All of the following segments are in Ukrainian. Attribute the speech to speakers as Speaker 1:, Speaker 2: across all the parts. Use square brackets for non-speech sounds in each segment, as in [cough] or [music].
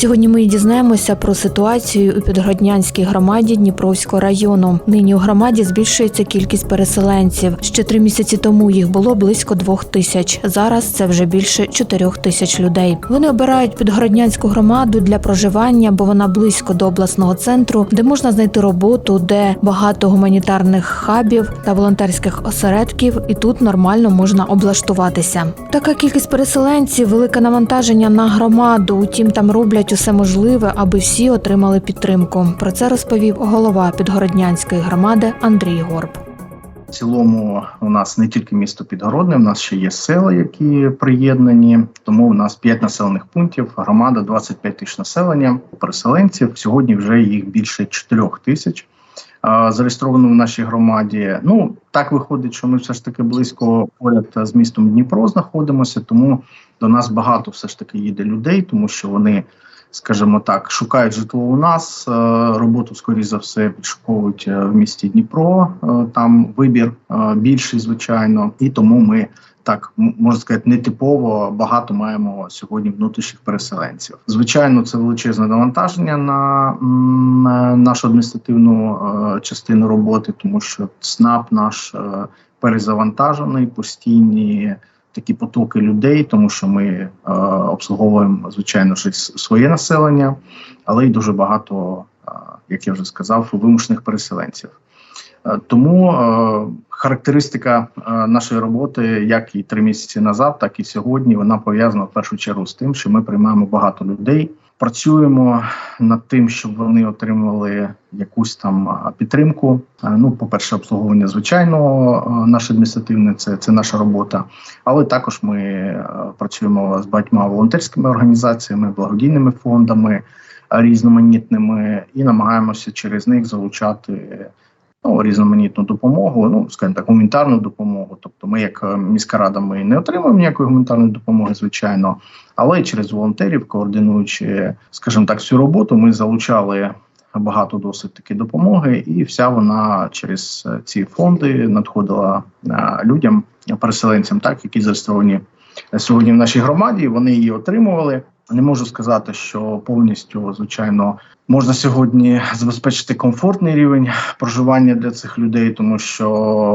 Speaker 1: Сьогодні ми дізнаємося про ситуацію у Підгороднянській громаді Дніпровського району. Нині у громаді збільшується кількість переселенців. Ще три місяці тому їх було близько двох тисяч. Зараз це вже більше чотирьох тисяч людей. Вони обирають Підгороднянську громаду для проживання, бо вона близько до обласного центру, де можна знайти роботу, де багато гуманітарних хабів та волонтерських осередків, і тут нормально можна облаштуватися. Така кількість переселенців, велике навантаження на громаду. Утім, там роблять усе можливе, аби всі отримали підтримку. Про це розповів голова Підгороднянської громади Андрій Горб.
Speaker 2: В цілому у нас не тільки місто Підгородне, у нас ще є села, які приєднані. Тому у нас 5 населених пунктів, громада 25 тисяч населення, переселенців. Сьогодні вже їх більше 4 тисяч. Зареєстровано в нашій громаді. Ну так виходить, що ми все ж таки близько поряд з містом Дніпро знаходимося. Тому до нас багато все ж таки їде людей, тому що вони, скажімо так, шукають житло у нас. е, Роботу скоріш за все підшуковують е, в місті Дніпро. Е, Там вибір більший, звичайно, і тому ми. Так можна сказати, нетипово багато маємо сьогодні внутрішніх переселенців. Звичайно, це величезне навантаження на е, нашу адміністративну частину роботи, тому що СНАП наш перезавантажений, постійні такі потоки людей, тому що ми е, обслуговуємо звичайно ж своє населення, але й дуже багато, е, як я вже сказав, вимушених переселенців. Е, Тому е, характеристика е, нашої роботи, як і три місяці назад, так і сьогодні, вона пов'язана в першу чергу з тим, що ми приймаємо багато людей. Працюємо над тим, щоб вони отримали якусь там підтримку. Е, Ну, по-перше, обслуговування звичайно, е, наше адміністративне це, це наша робота. Але також ми е, працюємо з багатьма волонтерськими організаціями, благодійними фондами різноманітними і намагаємося через них залучати ну, різноманітну допомогу, ну скажімо так, гуманітарну допомогу. Тобто, ми, як е, міська рада, ми не отримуємо ніякої гуманітарної допомоги, звичайно, але через волонтерів, координуючи, скажімо так, цю роботу, ми залучали. Багато досить таки допомоги, і вся вона через е, ці фонди надходила е, людям, переселенцям, так які зареєстровані сьогодні в нашій громаді. Вони її отримували. Не можу сказати, що повністю звичайно можна сьогодні забезпечити комфортний рівень проживання для цих людей, тому що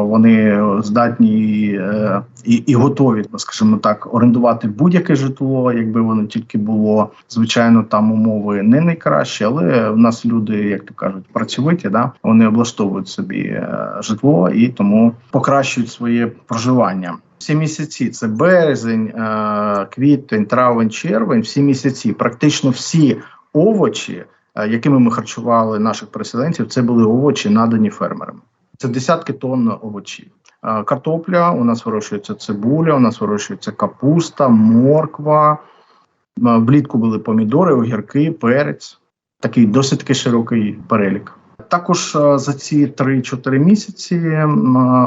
Speaker 2: вони здатні е, і, і готові, скажімо так, орендувати будь-яке житло, якби воно тільки було. Звичайно, там умови не найкращі, але в нас люди, як то кажуть, працьовиті, да вони облаштовують собі е, житло і тому покращують своє проживання. Всі місяці це березень, е, квітень, травень, червень. Всі місяці, практично всі овочі, е, якими ми харчували наших переселенців, це були овочі, надані фермерам. Це десятки тонн овочів. Е, Картопля, у нас вирощується цибуля, у нас вирощується капуста, морква. Влітку були помідори, огірки, перець. Такий досить широкий перелік. Також е, за ці 3-4 місяці е,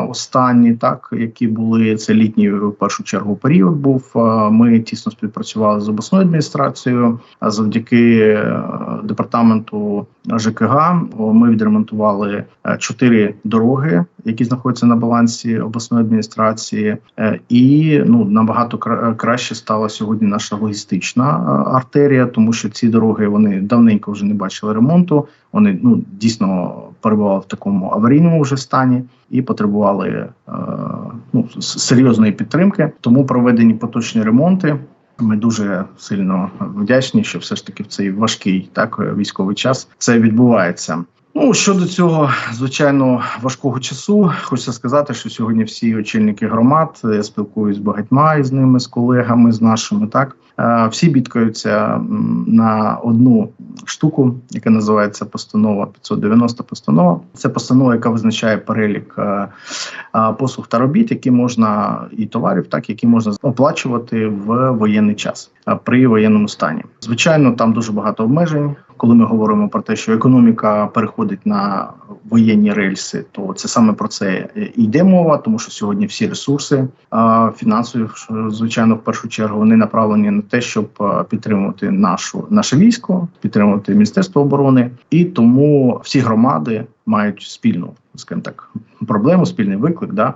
Speaker 2: останні, так які були це літній в першу чергу період. Був е, ми тісно співпрацювали з обласною адміністрацією. А завдяки е, департаменту ЖКГ ми відремонтували е, чотири дороги, які знаходяться на балансі обласної адміністрації, Е, і ну набагато кра- краще стала сьогодні наша логістична е, артерія, тому що ці дороги вони давненько вже не бачили ремонту. Вони ну дійсно перебували в такому аварійному вже стані і потребували е, ну серйозної підтримки. Тому проведені поточні ремонти. Ми дуже сильно вдячні, що все ж таки в цей важкий так військовий час це відбувається. Ну щодо цього, звичайно, важкого часу, хочеться сказати, що сьогодні всі очільники громад, я спілкуюсь з багатьма із ними, з колегами, з нашими, так е, всі бідкаються на одну штуку, яка називається постанова 590 постанова. Це постанова, яка визначає перелік е, е, послуг та робіт, які можна і товарів, так які можна оплачувати в воєнний час при воєнному стані. Звичайно, там дуже багато обмежень. Коли ми говоримо про те, що економіка переходить на воєнні рельси, то це саме про це йде мова, тому що сьогодні всі ресурси фінансові, звичайно, в першу чергу вони направлені на те, щоб підтримувати нашу наше військо, підтримувати міністерство оборони, і тому всі громади мають спільну, скажімо так, проблему, спільний виклик. Да?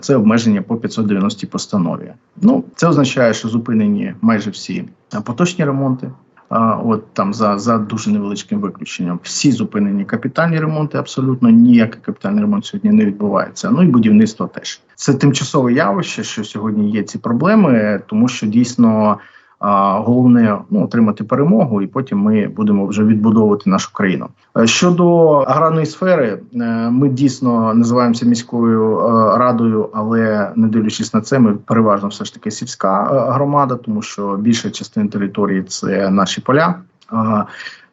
Speaker 2: Це обмеження по 590 постанові. Ну це означає, що зупинені майже всі поточні ремонти. От там за за дуже невеличким виключенням всі зупинені капітальні ремонти. Абсолютно ніякий капітальний ремонт сьогодні не відбувається. Ну і будівництво теж це тимчасове явище, що сьогодні є ці проблеми, тому що дійсно а, головне ну отримати перемогу, і потім ми будемо вже відбудовувати нашу країну. Е, Щодо аграрної сфери, е, ми дійсно називаємося міською е, радою, але не дивлячись на це, ми переважно все ж таки сільська громада, тому що більша частина території це наші поля.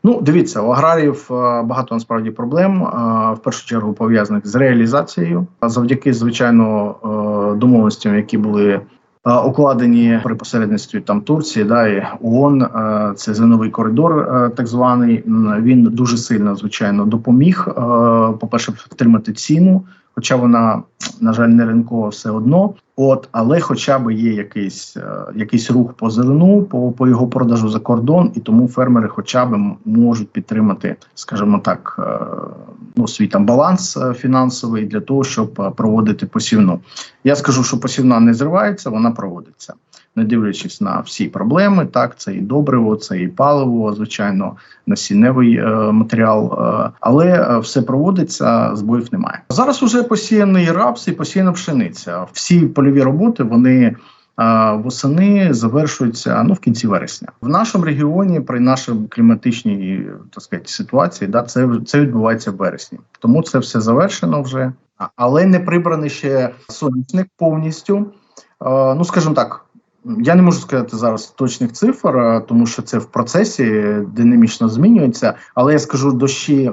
Speaker 2: Ну, дивіться, у аграріїв багато насправді проблем в першу чергу пов'язаних з реалізацією, завдяки звичайно домовленостям, які були укладені при посередництві там Турції, да і ООН, е, це зеновий коридор, е, так званий. Він дуже сильно звичайно допоміг. е, По перше, втримати ціну, хоча вона на жаль не ринкова все одно. От, але хоча б є якийсь, е, якийсь рух по зерну, по, по його продажу за кордон, і тому фермери, хоча б можуть підтримати, скажімо так, е, ну свій там баланс е, фінансовий для того, щоб проводити посівну. Я скажу, що посівна не зривається, вона проводиться, не дивлячись на всі проблеми. Так, це і добриво, це і паливо, звичайно, насінневий е, матеріал, е, але е, все проводиться, збоїв немає. Зараз уже посіяний рапс і посіяна пшениця. Всі польові роботи вони. е, Восени завершуються ну в кінці вересня. В нашому регіоні при нашій кліматичній так сказати, ситуації, да, це це відбувається в вересні. Тому це все завершено вже, але не прибраний ще сонячник повністю. Е, Ну скажімо так, я не можу сказати зараз точних цифр, е, тому що це в процесі динамічно змінюється. Але я скажу, дощі е,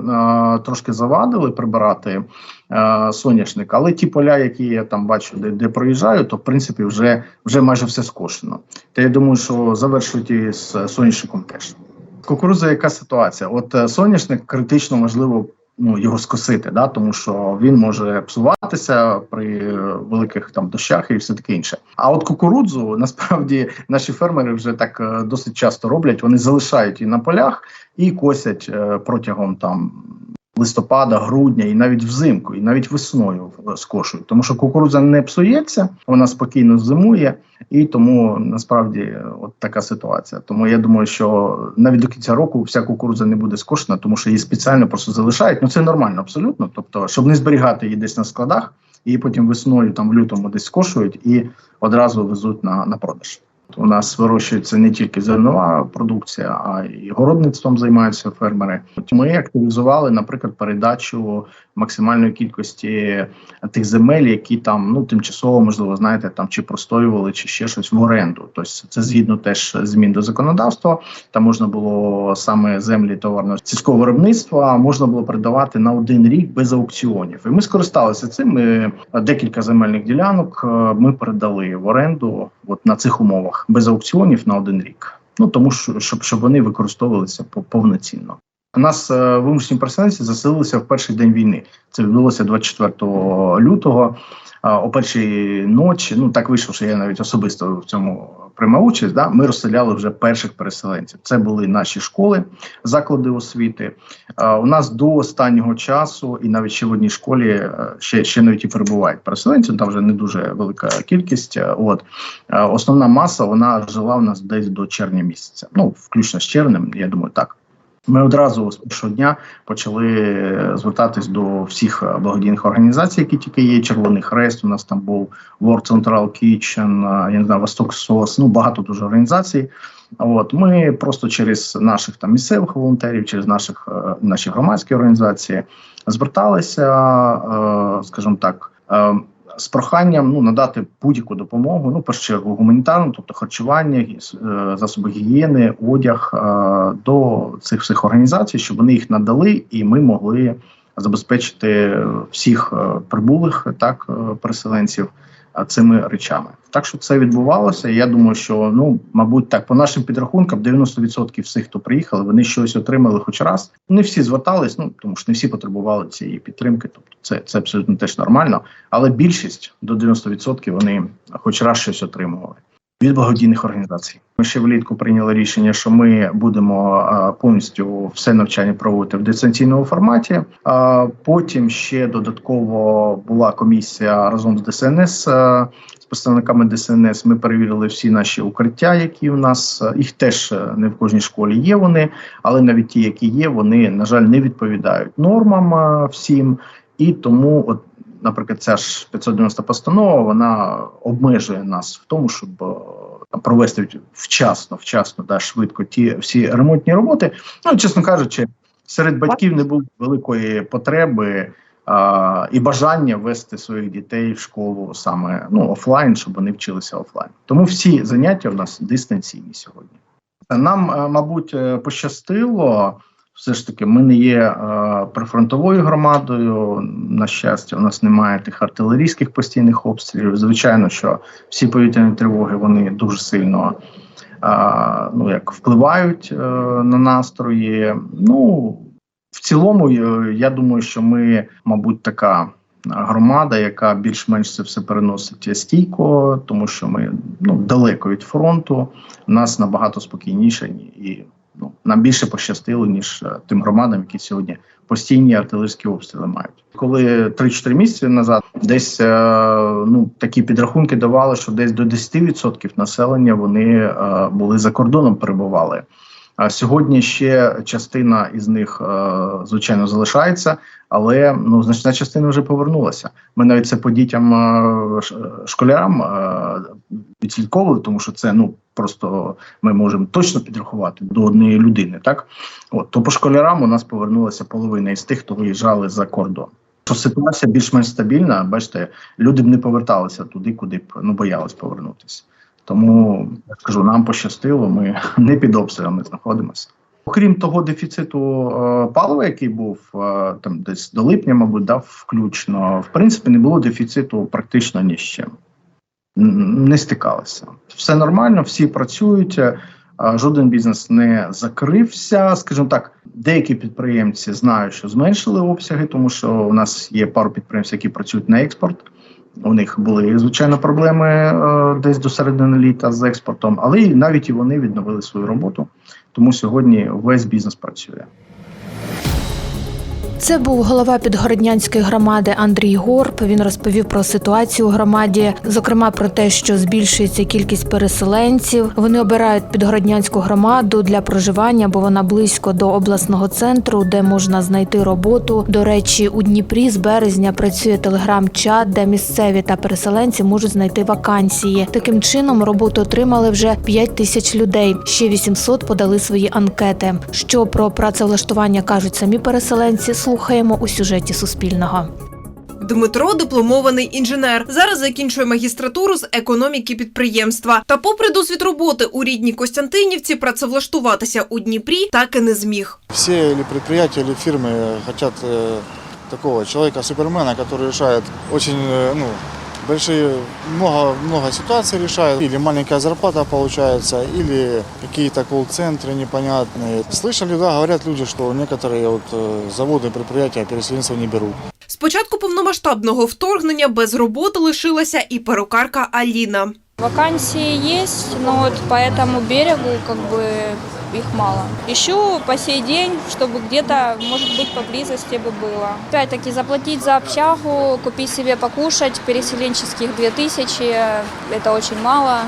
Speaker 2: трошки завадили прибирати е, соняшник. Але ті поля, які я там бачу, де, де проїжджаю, то в принципі вже, вже майже все скошено. Та я думаю, що завершують і з соняшником теж. Кукурудза, яка ситуація? От соняшник критично можливо ну його скосити, да тому що він може псуватися при великих там дощах і все таке інше. А от кукурудзу насправді наші фермери вже так е, досить часто роблять. Вони залишають її на полях і косять е, протягом там. Листопада, грудня і навіть взимку, і навіть весною скошують, тому що кукурудза не псується, вона спокійно зимує, і тому насправді е, от така ситуація. Тому я думаю, що навіть до кінця року вся кукурудза не буде скошена, тому що її спеціально просто залишають. Ну це нормально, абсолютно. Тобто, щоб не зберігати її десь на складах, її потім весною, там в лютому десь скошують і одразу везуть на, на продаж. У нас вирощується не тільки зернова продукція, а й городництвом займаються фермери. Ми активізували, наприклад, передачу максимальної кількості тих земель, які там ну тимчасово можливо знаєте, там чи простоювали, чи ще щось в оренду. Тобто це згідно теж змін до законодавства. Там можна було саме землі товарно сільського виробництва можна було передавати на один рік без аукціонів. І ми скористалися цим. Ми декілька земельних ділянок е, ми передали в оренду, от на цих умовах без аукціонів на один рік. Ну тому що щоб, щоб вони використовувалися по- повноцінно. У нас е, вимушені переселенці заселилися в перший день війни. Це відбулося 24 лютого. О першій ночі. Ну так вийшло, що я навіть особисто в цьому приймав участь. Да, ми розселяли вже перших переселенців. Це були наші школи, заклади освіти. У нас до останнього часу, і навіть ще в одній школі е, ще, ще навіть і перебувають переселенці. Там вже не дуже велика кількість. Е, От основна маса вона жила в нас десь до червня місяця. Ну включно з червнем, я думаю, так. Ми одразу з першого дня почали е, звертатись до всіх е, благодійних організацій, які тільки є. Червоний Хрест, у нас там був World Central Kitchen, е, я не знаю, Восток СОС, ну багато дуже організацій. От ми просто через наших там місцевих волонтерів, через наших наші громадські організації зверталися, скажімо так. З проханням ну надати будь-яку допомогу. Ну, перше чергу, гуманітарну, тобто харчування, е, засоби гігієни, одяг е, до цих всіх організацій, щоб вони їх надали, і ми могли забезпечити всіх е, прибулих так переселенців цими речами. Так що це відбувалося. Я думаю, що ну мабуть, так по нашим підрахункам, 90% всіх, хто приїхали, вони щось отримали хоч раз. Не всі звертались, ну тому що не всі потребували цієї підтримки. Тобто, це, це абсолютно теж нормально. Але більшість до 90% вони хоч раз щось отримували. Від благодійних організацій ми ще влітку прийняли рішення, що ми будемо повністю все навчання проводити в дистанційному форматі. А потім ще додатково була комісія разом з ДСНС з представниками ДСНС. Ми перевірили всі наші укриття, які у нас їх теж е, не в кожній школі є. Вони, але навіть ті, які є, вони на жаль не відповідають нормам всім. І тому, от, наприклад, ця ж 590 постанова, вона обмежує нас в тому, щоб е, провести вчасно, вчасно, да, швидко ті всі ремонтні роботи. Ну, чесно кажучи, серед батьків не було великої потреби а, і бажання вести своїх дітей в школу саме ну, офлайн, щоб вони вчилися офлайн. Тому всі заняття в нас дистанційні сьогодні. Нам, е, мабуть, е, пощастило. Все ж таки, ми не є е, прифронтовою громадою. На щастя, у нас немає тих артилерійських постійних обстрілів. Звичайно, що всі повітряні тривоги вони дуже сильно е, ну, як впливають е, на настрої. Ну в цілому, е, я думаю, що ми, мабуть, така громада, яка більш-менш це все переносить стійко, тому що ми ну далеко від фронту. У нас набагато спокійніше і нам більше пощастило ніж е, тим громадам, які сьогодні постійні артилерійські обстріли мають. Коли 3-4 місяці назад десь е, ну такі підрахунки давали, що десь до 10% населення вони е, були за кордоном, перебували. А сьогодні ще частина із них, е, звичайно, залишається, але ну значна частина вже повернулася. Ми навіть це по дітям е, школярам е, відслідковували, тому що це ну просто ми можемо точно підрахувати до однієї людини. Так, от то по школярам у нас повернулася половина із тих, хто виїжджали за кордон. Що ситуація більш-менш стабільна, бачите, люди б не поверталися туди, куди б ну боялись повернутися. Тому я скажу, нам пощастило, ми [laughs] не під обстрілами знаходимося. Окрім того дефіциту е, палива, який був е, там десь до липня, мабуть, да, включно, в принципі, не було дефіциту практично ні з чим. Не стикалися. Все нормально, всі працюють. е, Жоден бізнес не закрився. Скажімо так, деякі підприємці знають, що зменшили обсяги, тому що у нас є пару підприємців, які працюють на експорт. У них були звичайно проблеми е, десь до середини літа з експортом, але навіть і вони відновили свою роботу. Тому сьогодні весь бізнес працює.
Speaker 1: Це був голова підгороднянської громади Андрій Горб. Він розповів про ситуацію у громаді, зокрема про те, що збільшується кількість переселенців. Вони обирають підгороднянську громаду для проживання, бо вона близько до обласного центру, де можна знайти роботу. До речі, у Дніпрі з березня працює телеграм-чат, де місцеві та переселенці можуть знайти вакансії. Таким чином роботу отримали вже 5 тисяч людей. Ще 800 подали свої анкети. Що про працевлаштування кажуть самі переселенці, слухаємо у сюжеті Суспільного.
Speaker 3: Дмитро дипломований інженер. Зараз закінчує магістратуру з економіки підприємства. Та, попри досвід роботи у рідній Костянтинівці, працевлаштуватися у Дніпрі так і не зміг.
Speaker 4: Все или предприятия, или фирмы хотят э, такого человека-супермена, который решает очень э, ну, большие, много, много ситуаций решает. Или маленькая зарплата получается, или какие-то колл-центры непонятные. Слышали, да, говорят люди, что некоторые вот, э, заводы, предприятия переселенцев не берут.
Speaker 3: З початку повномасштабного вторгнення без роботи лишилася і перукарка Аліна.
Speaker 5: Вакансии есть, но вот по этому берегу как бы их мало. Ищу по сей день, чтобы где-то, может быть, поблизости бы было. Опять-таки заплатить за общагу, купить себе покушать, переселенческих 2000, это очень мало.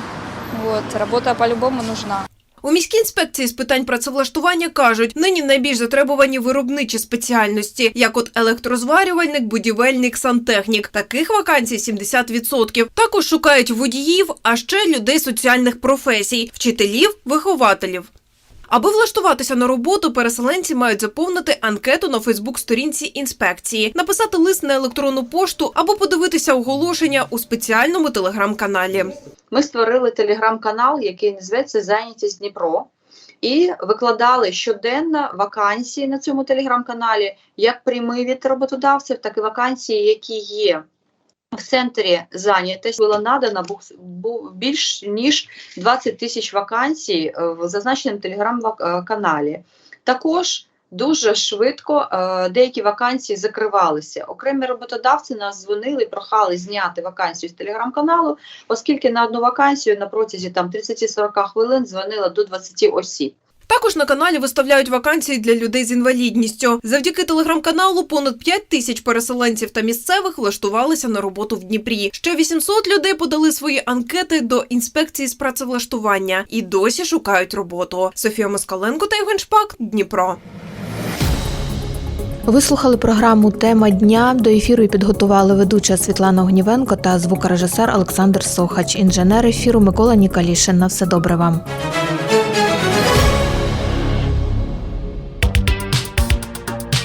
Speaker 5: Вот, работа по-любому нужна.
Speaker 3: У міській інспекції з питань працевлаштування кажуть, нині найбільш затребувані виробничі спеціальності, як от електрозварювальник, будівельник, сантехнік. Таких вакансій 70%. Також шукають водіїв, а ще людей соціальних професій, вчителів, вихователів. Аби влаштуватися на роботу, переселенці мають заповнити анкету на Фейсбук-сторінці інспекції, написати лист на електронну пошту або подивитися оголошення у спеціальному телеграм-каналі.
Speaker 6: Ми створили телеграм-канал, який називається Зайнятість Дніпро, і викладали щоденно вакансії на цьому телеграм-каналі, як прямі від роботодавців, так і вакансії, які є. В центрі зайнятості було надано більш ніж 20 тисяч вакансій е, в зазначеному телеграм-каналі. Також дуже швидко е, деякі вакансії закривалися. Окремі роботодавці нас дзвонили, і прохали зняти вакансію з телеграм-каналу, оскільки на одну вакансію на протязі там 30-40 хвилин дзвонило до 20 осіб.
Speaker 3: Також на каналі виставляють вакансії для людей з інвалідністю. Завдяки телеграм-каналу понад 5 тисяч переселенців та місцевих влаштувалися на роботу в Дніпрі. Ще 800 людей подали свої анкети до інспекції з працевлаштування і досі шукають роботу. Софія Москаленко та Євген Шпак, Дніпро.
Speaker 1: Ви програму Тема дня. До ефіру підготували ведуча Світлана Огнівенко та звукорежисер Олександр Сохач, інженер ефіру Микола Нікалішин. На все добре вам.